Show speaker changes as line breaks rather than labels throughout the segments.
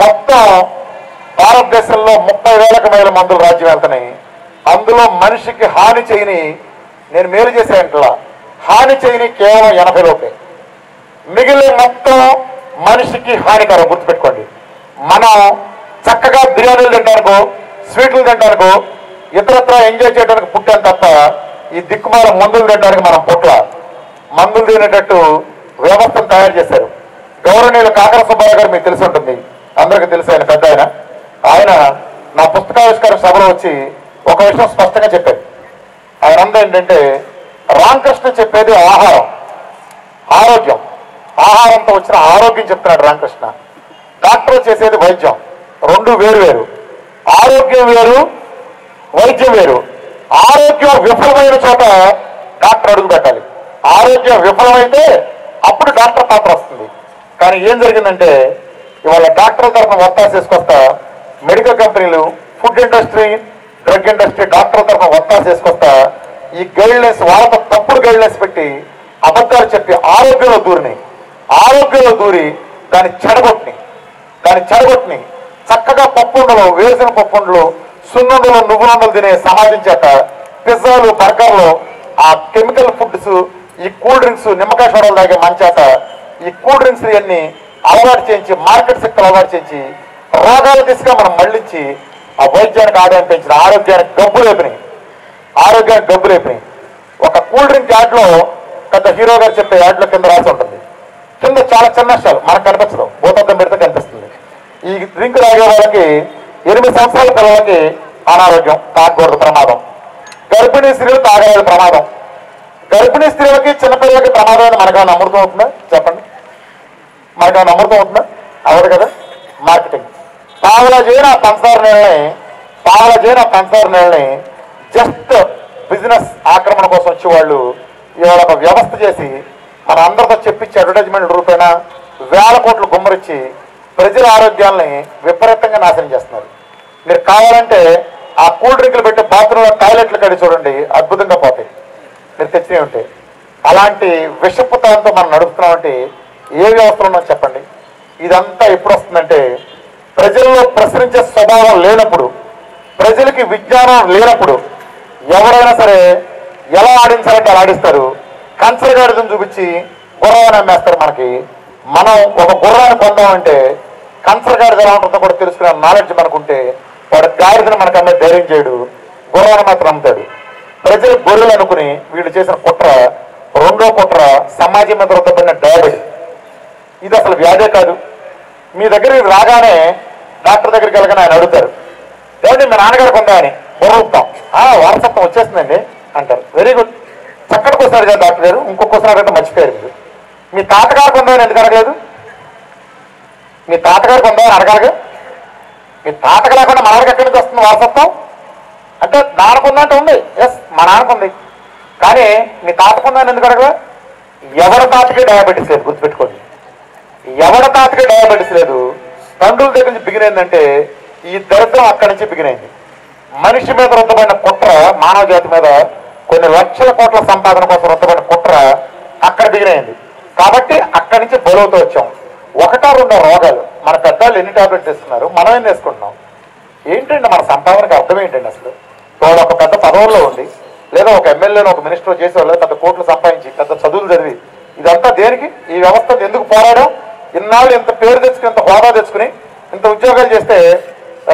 మొత్తం భారతదేశంలో ముప్పై వేలకు మేల మందులు రాజ్యం వెళ్తున్నాయి. అందులో మనిషికి హాని చేయని నేను మేలు చేసేంట్లా హాని చేయని కేవలం ఎనభై లోపే. మిగిలిన మొత్తం మనిషికి హానికరం గుర్తుపెట్టుకోండి. మనం చక్కగా బిర్యానీలు తింటానికో స్వీట్లు తింటానికో ఇతరత్ర ఎంజాయ్ చేయడానికి పుట్టాను తప్ప ఈ దిక్కుమాల మందులు తినడానికి మనం పుట్ల మందులు తినేటట్టు వ్యవస్థను తయారు చేశారు. గౌరవనీయులు కాకర సుబ్బారావు గారు మీకు తెలిసి ఉంటుంది. అందరికీ తెలుసు ఆయన పెద్ద ఆయన. ఆయన నా పుస్తకావిష్కార సభలో వచ్చి ఒక విషయం స్పష్టంగా చెప్పారు ఆయన అంతా ఏంటంటే రామకృష్ణ చెప్పేది ఆహారం ఆరోగ్యం. ఆహారంతో వచ్చిన ఆరోగ్యం చెప్తున్నాడు రామకృష్ణ. డాక్టర్ చేసేది వైద్యం. రెండు వేరు వేరు. ఆరోగ్యం వేరు వైద్యం వేరు. ఆరోగ్యం విఫలమైన చోట డాక్టర్ అడుగు పెట్టాలి. ఆరోగ్యం విఫలమైతే అప్పుడు డాక్టర్ పాత్ర వస్తుంది. కానీ ఏం జరిగిందంటే ఇవాళ డాక్టర్ తరఫున ఒత్తాసు తీసుకొస్తా మెడికల్ కంపెనీలు food industry drug industry doctor తరఫున ఒత్తాసు తీసుకొస్తా. ఈ గైడ్లైన్స్ వాళ్ళతో తప్పుడు గైడ్లైన్స్ పెట్టి అబద్ధాలు చెప్పి ఆరోగ్యంలో దూరిని. ఆరోగ్యంలో దూరి దాన్ని చెడగొట్టిని. దాన్ని చెడగొట్టిని. చక్కగా పప్పుండలు వేసిన పప్పుండలు సున్నుండలు నువ్వులుండలు తినే సమాజం చేత పిజ్జాలు బర్గర్లు ఆ కెమికల్ ఫుడ్స్ ఈ కూల్ డ్రింక్స్ నిమ్మకాయ సోడాలు తాగే మంచేత ఈ కూల్ డ్రింక్స్ ఇవన్నీ అలవాటు చేయించి మార్కెట్ శక్తులు అలవాటు చేయించి రోగాల దిశగా మనం మళ్ళించి ఆ వైద్యానికి ఆదాయం పెంచిన ఆరోగ్యానికి డబ్బు లేపినాయి. ఆరోగ్యానికి డబ్బు లేపినాయి. ఒక కూల్ డ్రింక్ యాడ్లో పెద్ద హీరో గారు చెప్పే యాడ్లో కింద రాసి ఉంటుంది. కింద చాలా చిన్న అక్షరాలు మనకు కనిపించదు. భూతద్దం పెడితే కనిపిస్తుంది. ఈ డ్రింక్ తాగే వాళ్ళకి ఎనిమిది సంవత్సరాల పిల్లలకి అనారోగ్యం తాగకూడదు ప్రమాదం. గర్భిణీ స్త్రీలు తాగలేదు ప్రమాదం. గర్భిణీ స్త్రీలకి చిన్నపిల్లలకి ప్రమాదం అని మనకేమైనా అమృతం అవుతుందా? చెప్పండి. మాకు అమృతం అవుతుందా అవదు కదా? మార్కెటింగ్ పావుల చేయన పంచదార నీళ్ళని పావుల చేయన పంచదార నీళ్ళని జస్ట్ బిజినెస్ ఆక్రమణ కోసం వచ్చే వాళ్ళు ఇవాళ ఒక వ్యవస్థ చేసి మన అందరితో చెప్పించి అడ్వర్టైజ్మెంట్ రూపేణ వేల కోట్లు గుమ్మరిచ్చి ప్రజల ఆరోగ్యాల్ని విపరీతంగా నాశనం చేస్తున్నారు. మీరు కావాలంటే ఆ కూల్ డ్రింకులు పెట్టి బాత్రూంలో టాయిలెట్లు కడి చూడండి అద్భుతంగా పోతాయి. మీరు తెచ్చినవి ఉంటాయి అలాంటి విషపుతాలతో మనం నడుపుతున్నామంటే ఏ వ్యవస్థలో ఉన్నదో చెప్పండి. ఇదంతా ఎప్పుడు వస్తుందంటే ప్రజల్లో ప్రసరించే స్వభావం లేనప్పుడు ప్రజలకి విజ్ఞానం లేనప్పుడు ఎవరైనా సరే ఎలా ఆడించాలంటే అలా ఆడిస్తారు. కంచరగాడిదం చూపించి గుర్రాన్ని అమ్మేస్తారు మనకి. మనం ఒక గుర్రాన్ని పొందామంటే కంచరగాడిద ఎలా ఉంటుందో కూడా తెలుసుకునే నాలెడ్జ్ మనకుంటే వాడు గాడిదని మనకు అమ్మే ధైర్యం చేయడు గుర్రాన్ని మాత్రం అమ్ముతాడు. ప్రజలు గొర్రెలు అనుకుని వీళ్ళు చేసిన కుట్ర రెండో కుట్ర సమాజం మీద రుద్దబడిన డయాబెటిస్ ఇది అసలు వ్యాధే కాదు. మీ దగ్గరికి రాగానే డాక్టర్ దగ్గరికి వెళ్ళగానే ఆయన అడుగుతారు ఏమండి మీ నాన్నగారికి ఉందా అని? ఆ వారసత్వం వచ్చేస్తుందండి అంటారు. Very good. చక్కటికి వస్తారు కదా డాక్టర్ గారు. ఇంకొకసారి అడగడం మర్చిపోయారు మీరు. మీ తాతగారికి ఉందా అని ఎందుకు అడగలేదు? మీ తాతగారికి ఉందా అని మీ తాతకు లేకుండా మనకి ఎక్కడి నుంచి వస్తుంది వారసత్వం? అంటే నాన్నకుందంటే ఉంది ఎస్ మా నాన్నకుంది కానీ మీ తాతకుందని ఎందుకు అడగలే? ఎవరి తాతకి డయాబెటీస్ లేదు గుర్తుపెట్టుకోండి. ఎవడ తాతకి డయాబెటీస్ లేదు? తండ్రుల దగ్గర నుంచి బిగినైందంటే ఈ దరిద్రం అక్కడి నుంచి బిగినైంది మనిషి మీద రుద్దబడిన కుట్ర మానవ జాతి మీద కొన్ని లక్షల కోట్ల సంపాదన కోసం రుద్దబడిన కుట్ర అక్కడ బిగినైంది కాబట్టి అక్కడి నుంచి బరువుతో వచ్చాం. ఒకటో రెండో రోగాలు. మన పెద్దలు ఎన్ని టాబ్లెట్స్ ఇస్తున్నారు మనం ఏం వేసుకుంటున్నాం ఏంటండి మన సంపాదనకి అర్థం ఏంటండి అసలు? వాళ్ళు ఒక పెద్ద పదవుల్లో ఉంది లేదా ఒక ఎమ్మెల్యేలో ఒక మినిస్టర్ చేసేవాళ్ళు పెద్ద కోట్లు సంపాదించి పెద్ద చదువులు చదివి ఇదంతా దేనికి? ఈ వ్యవస్థ ఎందుకు పోరాడడం ఇన్నాళ్ళు ఇంత పేరు తెచ్చుకుని ఇంత హోదా తెచ్చుకుని ఇంత ఉద్యోగాలు చేస్తే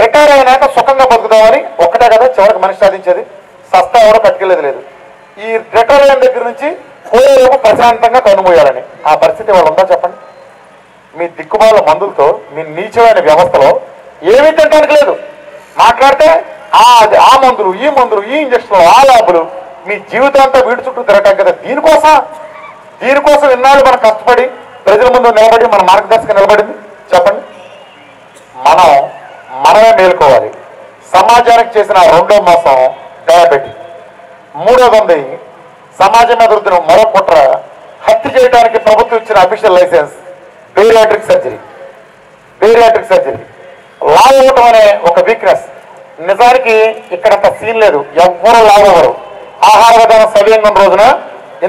రిటైర్ అయినాక సుఖంగా బతుకుదామని ఒక్కటే కదా చివరికి మనిషి సాధించేది. సస్తా ఎవరో పట్టుకెళ్ళేది లేదు. ఈ రిటైర్ అయిన దగ్గర నుంచి పోయేలోపు ప్రశాంతంగా కనుమూయాలని ఆ పరిస్థితి వాళ్ళు ఉందా చెప్పండి? మీ దిక్కుమాల మందులతో మీ నీచమైన వ్యవస్థలో ఏమీ తినడానికి లేదు. మాట్లాడితే ఆ అది ఆ మందులు ఈ మందులు ఈ ఇంజక్షన్లు ఆ ల్యాబులు మీ జీవితాంతా వీడి చుట్టూ తిరగటం కదా. దీనికోసం దీనికోసం ఇన్నాళ్ళు మనం కష్టపడి ప్రజల ముందు నిలబడి మన మార్గదర్శకం నిలబడింది. చెప్పండి. మనం మనమే మేల్కోవాలి. సమాజానికి చేసిన రెండో మోసం డయాబెటీ మూడోది ఉంది సమాజం అభివృద్ధిని మరో కుట్ర హత్య చేయడానికి ప్రభుత్వం ఇచ్చిన official licence bariatric surgery. Bariatric surgery. లావ్ అవ్వటం అనే ఒక వీక్నెస్ నిజానికి ఇక్కడ అంత సీన్ లేదు. ఎవ్వరూ లావ్ అవ్వరు ఆహార విధానం సవ్యంగా రోజున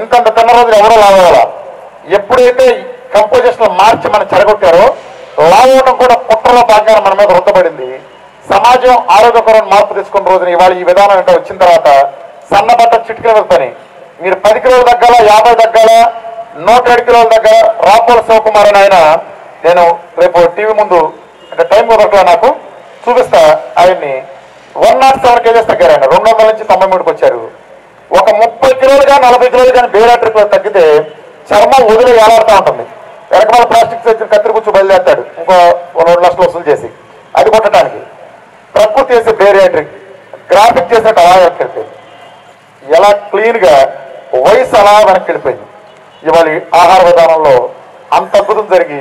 ఇంతంత తిన్న రోజున ఎవరూ లావ్ ఎప్పుడైతే కంపోజిషన్ మార్చి మనం చెడగొట్టారో లావటం కూడా కుట్రలో భాగంగా మన మీద రుద్దబడింది. సమాజం ఆరోగ్యకరమైన మార్పు తెచ్చుకున్న రోజున ఇవాళ ఈ విధానం అంటే వచ్చిన తర్వాత సన్నబట్ట చిటికల పని. మీరు పది కిలోలు తగ్గాల యాభై తగ్గాల నూట ఏడు కిలోలు దగ్గర రాపోల శివకుమార్ అని ఆయన నేను రేపు టీవీ ముందు అంటే టైం కుదరట్లా నాకు చూపిస్తా ఆయన్ని. వన్ నాట్ సెవెన్ కేజెస్ తగ్గారు ఆయన. రెండు వందల నుంచి తొంభై మూడుకి వచ్చారు. ఒక ముప్పై కిలోలు కానీ నలభై కిలోలు కానీ బేరాట్రిక్ తగ్గితే చర్మం వదిలి ఏలాడుతూ ఉంటుంది. వెనకమాల ప్లాస్టిక్ సర్జరీ కత్తిరి కూర్చు బయలుదేరుతాడు. ఇంకో రెండు లక్షలు వసూలు చేసి అది కొట్టడానికి. ప్రకృతి చేసే బేరియాట్రిక్ గ్రాఫిక్ చేసినట్టు అలా వెనక్కి వెళ్ళిపోయింది ఎలా క్లీన్గా వయసు అలా వెనక్కి వెళ్ళిపోయింది ఇవాళ ఆహార విధానంలో అంత అద్భుతం జరిగి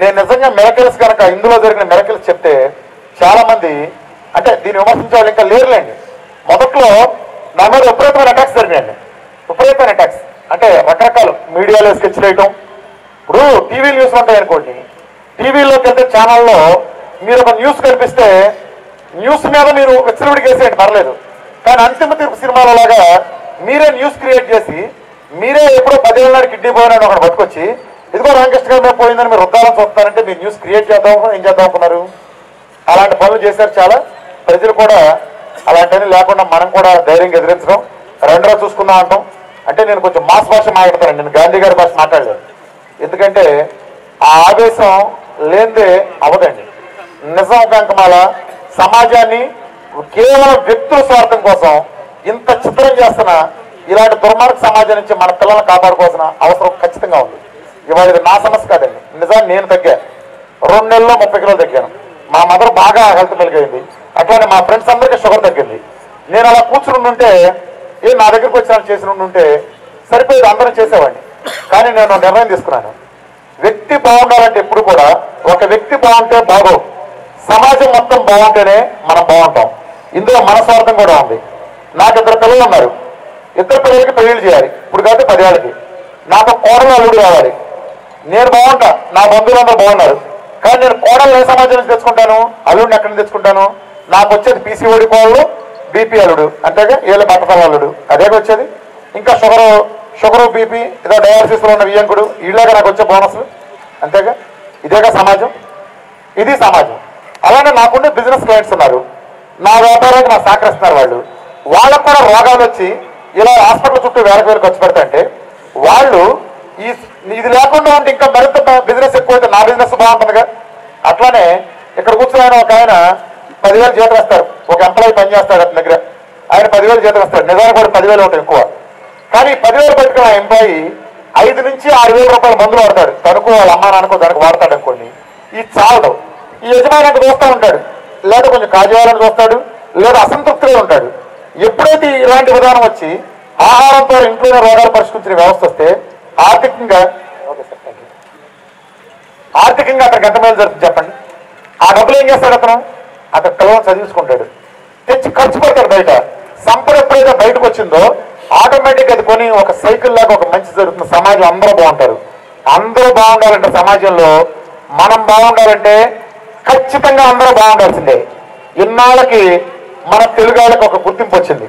నేను నిజంగా మెరకల్స్ కనుక ఇందులో జరిగిన మెరకల్స్ చెప్తే చాలామంది అంటే దీన్ని విమర్శించే వాళ్ళు ఇంకా లేరులేండి. మొదట్లో నా మీద విపరీతమైన అటాక్స్ జరిగాయండి విపరీతమైన అటాక్స్ అంటే రకరకాలు మీడియాలో స్కెచ్ చేయటం ఇప్పుడు టీవీ న్యూస్ ఉంటాయి అనుకోండి టీవీలోకి వెళ్తే ఛానల్లో మీరు ఒక న్యూస్ కనిపిస్తే న్యూస్ మీద మీరు విచ్చలవిడి చేసేయండి పర్లేదు. కానీ అంతిమ తీర్పు సినిమాలో లాగా మీరే న్యూస్ క్రియేట్ చేసి మీరే ఎప్పుడో పదేళ్ళ నాడు కిడ్నీ పోయినాడు ఒకటి పట్టుకొచ్చి ఇదిగో రామకృష్ణ గారి మీద పోయిందని మీరు రుద్దాలని చూస్తారంటే మీరు న్యూస్ క్రియేట్ చేద్దాం ఏం చేద్దాం అనుకున్నారు? అలాంటి పనులు చేశారు చాలా. ప్రజలు కూడా అలాంటివన్నీ లేకుండా మనం కూడా ధైర్యంగా ఎదిరించడం. రెండో చూసుకుందాం అంటాం. అంటే నేను కొంచెం మాస్ భాష మాట్లాడతాను నేను గాంధీ గారి భాష మాట్లాడలేదు. ఎందుకంటే ఆ ఆవేశం లేదే అవదండి నిజం వెంకమాల సమాజాన్ని కేవలం వ్యక్తుల స్వార్థం కోసం ఇంత చిత్రం చేస్తున్న ఇలాంటి దుర్మార్గ సమాజం నుంచి మన పిల్లల్ని కాపాడుకోవాల్సిన అవసరం ఖచ్చితంగా ఉంది. ఇవాళ ఇది నా సమస్య కాదండి. నిజాన్ని నేను తగ్గా. రెండు నెలల్లో ముప్పై కిలోలు తగ్గాను. మా మదర్ బాగా హెల్త్ మెలిగైంది అట్లానే మా ఫ్రెండ్స్ అందరికీ షుగర్ తగ్గింది. నేను అలా కూర్చుని ఉంటే ఏ నా దగ్గరికి వచ్చిన చేసిన ఉంటే సరిపోయేది అందరం చేసేవాడిని. కానీ నేను నిర్ణయం తీసుకున్నాను. వ్యక్తి బాగుండాలంటే ఎప్పుడు కూడా ఒక వ్యక్తి బాగుంటే బాగోవు. సమాజం మొత్తం బాగుంటేనే మనం బాగుంటాం. ఇందులో మన స్వార్థం కూడా ఉంది. నాకు ఇద్దరు పిల్లలు ఉన్నారు. ఇద్దరు పిల్లలకి పెళ్ళి చేయాలి. ఇప్పుడు కాబట్టి పదేళ్ళకి నాకు కోడలు అల్లుడు కావాలి. నేను బాగుంటా. నా బంధువులందరూ బాగున్నారు. కానీ నేను కోడలు ఏ సమాజం నుంచి తెచ్చుకుంటాను? అల్లుడిని ఎక్కడి నుంచి తెచ్చుకుంటాను? నాకు వచ్చేది పీసీఓడి కోడలు బీపీ అల్లుడు అంతేగా ఏళ్ళ బట్టతల అల్లుడు. అదే వచ్చేది? ఇంకా షుగర్ షుగర్ బీపీ ఏదో డయాలసిస్లో ఉన్న వియంకుడు ఇలాగా నాకు వచ్చే బోనస్. అంతేగా? ఇదేగా సమాజం? ఇది సమాజం. అలానే నాకుండే బిజినెస్ క్లయింట్స్ ఉన్నారు. నా వ్యాపారానికి నాకు సహకరిస్తున్నారు వాళ్ళు. వాళ్ళకు కూడా రోగాలు వచ్చి ఇలా హాస్పిటల్ చుట్టూ వేలకు వేలు ఖర్చు పెడతాంటే వాళ్ళు ఈ ఇది లేకుండా ఉంటే ఇంకా మరింత బిజినెస్ ఎక్కువైతే నా బిజినెస్ బాగుంటుందిగా. అట్లానే ఇక్కడ కూర్చుని ఆయన ఒక ఆయన పదివేలు జీతం వస్తారు. ఒక ఎంప్లాయీ పనిచేస్తాడు అతని దగ్గర. ఆయన పదివేలు జీతం వస్తారు నిజానికి కూడా పదివేలు ఉంటాయి ఎక్కువ. కానీ పదివేలు పెట్టుకున్న ఆ ఎంప్లాయీ ఐదు నుంచి ఆరు వేల రూపాయల మందులు వాడతాడు. తనకు వాళ్ళ అమ్మ నాన్నకో దానికి వాడతాడు అనుకోండి. ఇది చాలదు. ఈ యజమానికి చూస్తూ ఉంటాడు. లేదా కొంచెం కాజేయాలని చూస్తాడు లేదా అసంతృప్తిగా ఉంటాడు. ఎప్పుడైతే ఇలాంటి విధానం వచ్చి ఆహారంతో ఇంట్లోనే రోగాలు పరిష్కరించిన వ్యవస్థ వస్తే ఆర్థికంగా ఆర్థికంగా అతనికి ఎంత మేలు జరుగుతుంది చెప్పండి. ఆ డబ్బులు ఏం చేస్తాడు అతను? అతను కలవని చదివించుకుంటాడు. తెచ్చి ఖర్చు పెడతాడు బయట. సంపద ఎప్పుడైతే బయటకు వచ్చిందో ఆటోమేటిక్ అది కొని ఒక సైకిల్ లాగా ఒక మంచి జరుగుతుంది. సమాజం అందరూ బాగుంటారు. అందరూ బాగుండాలంటే సమాజంలో మనం బాగుండాలంటే ఖచ్చితంగా అందరూ బాగుండాల్సిందే. ఇన్నాళ్ళకి మన తెలుగు వాళ్ళకి ఒక గుర్తింపు వచ్చింది.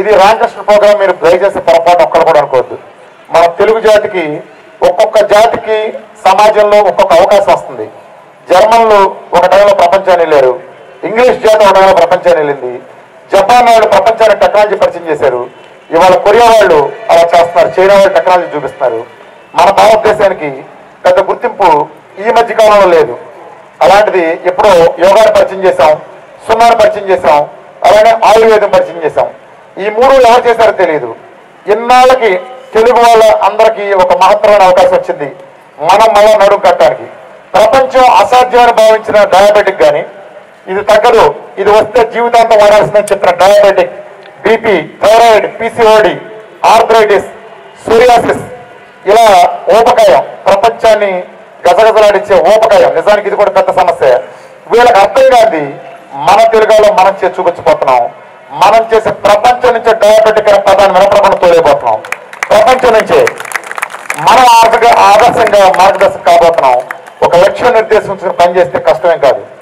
ఇది రామకృష్ణ ప్రోగ్రాం మీరు దయచేసి పొరపాటు ఒక్కరు కూడా అనుకోవద్దు. మన తెలుగు జాతికి ఒక్కొక్క జాతికి సమాజంలో ఒక్కొక్క అవకాశం వస్తుంది. జర్మన్లు ఒక టైంలో ప్రపంచాన్ని వెళ్ళారు. ఇంగ్లీష్ జాతి ఒక టైంలో ప్రపంచాన్ని వెళ్ళింది. జపాన్ వాళ్ళు ప్రపంచానికి టెక్నాలజీ పరిచయం చేశారు. ఇవాళ కొరియా వాళ్ళు అలా చేస్తున్నారు. చైనా వాళ్ళు టెక్నాలజీ చూపిస్తున్నారు. మన భారతదేశానికి పెద్ద గుర్తింపు ఈ మధ్య కాలంలో లేదు. అలాంటిది ఎప్పుడో యోగాను పరిచయం చేశాం సున్నాను పరిచయం చేశాం అలానే ఆయుర్వేదం పరిచయం చేశాం. ఈ మూడు ఎవరు చేశారో తెలియదు ఇన్నాళ్ళకి తెలుగు వాళ్ళ అందరికీ ఒక మహత్తరమైన అవకాశం వచ్చింది. మనం మళ్ళా నడుము కట్టడానికి. ప్రపంచం అసాధ్యమని భావించిన డయాబెటిక్ కానీ ఇది తగ్గదు. ఇది వస్తే జీవితాంతం వాడాల్సిందని చెప్పిన diabetic BP thyroid PCOD arthritis psoriasis ఇలా ఊపకాయం ప్రపంచాన్ని గజగజలాడించే ఊపకాయం. నిజానికి ఇది కూడా పెద్ద సమస్య. వీళ్ళకి అర్థం కాదు మన తెలుగులో మనం చేసి చూపించబోతున్నాం. మనం చేసే ప్రపంచం నుంచే డయాబెటిక్ అనే పదాన్ని వినపడకుండా తోలేపోతున్నాం ప్రపంచం నుంచే మనం ఆర్థిక ఆదర్శంగా మార్గదర్శకం కాబోతున్నాం. ఒక లక్ష్యం నిర్దేశించుకుని పనిచేస్తే కష్టమేం కాదు.